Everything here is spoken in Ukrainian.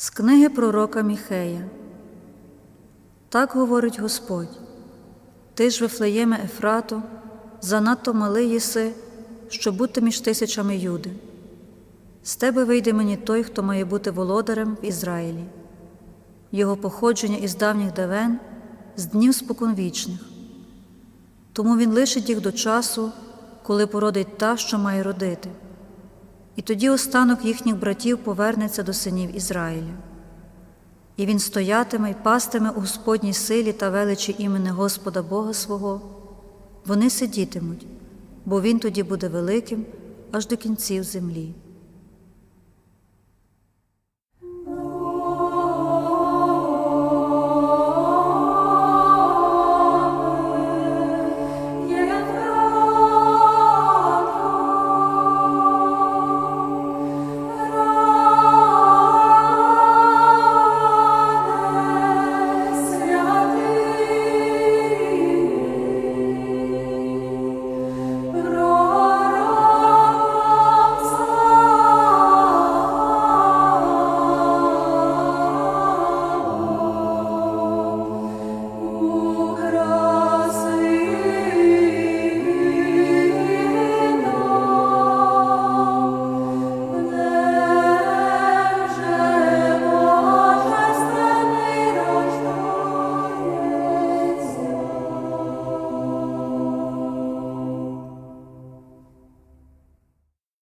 З книги пророка Міхея. Так говорить Господь: Ти ж, Вифлеєме Ефрату, занадто малий єси, щоб бути між тисячами юди. З тебе вийде мені той, хто має бути володарем в Ізраїлі, його походження із давніх давен, з днів споконвічних. Тому він лишить їх до часу, коли породить та, що має родити. І тоді останок їхніх братів повернеться до синів Ізраїля. І він стоятиме й пастиме у Господній силі та величі імени Господа Бога свого. Вони сидітимуть, бо він тоді буде великим аж до кінців землі.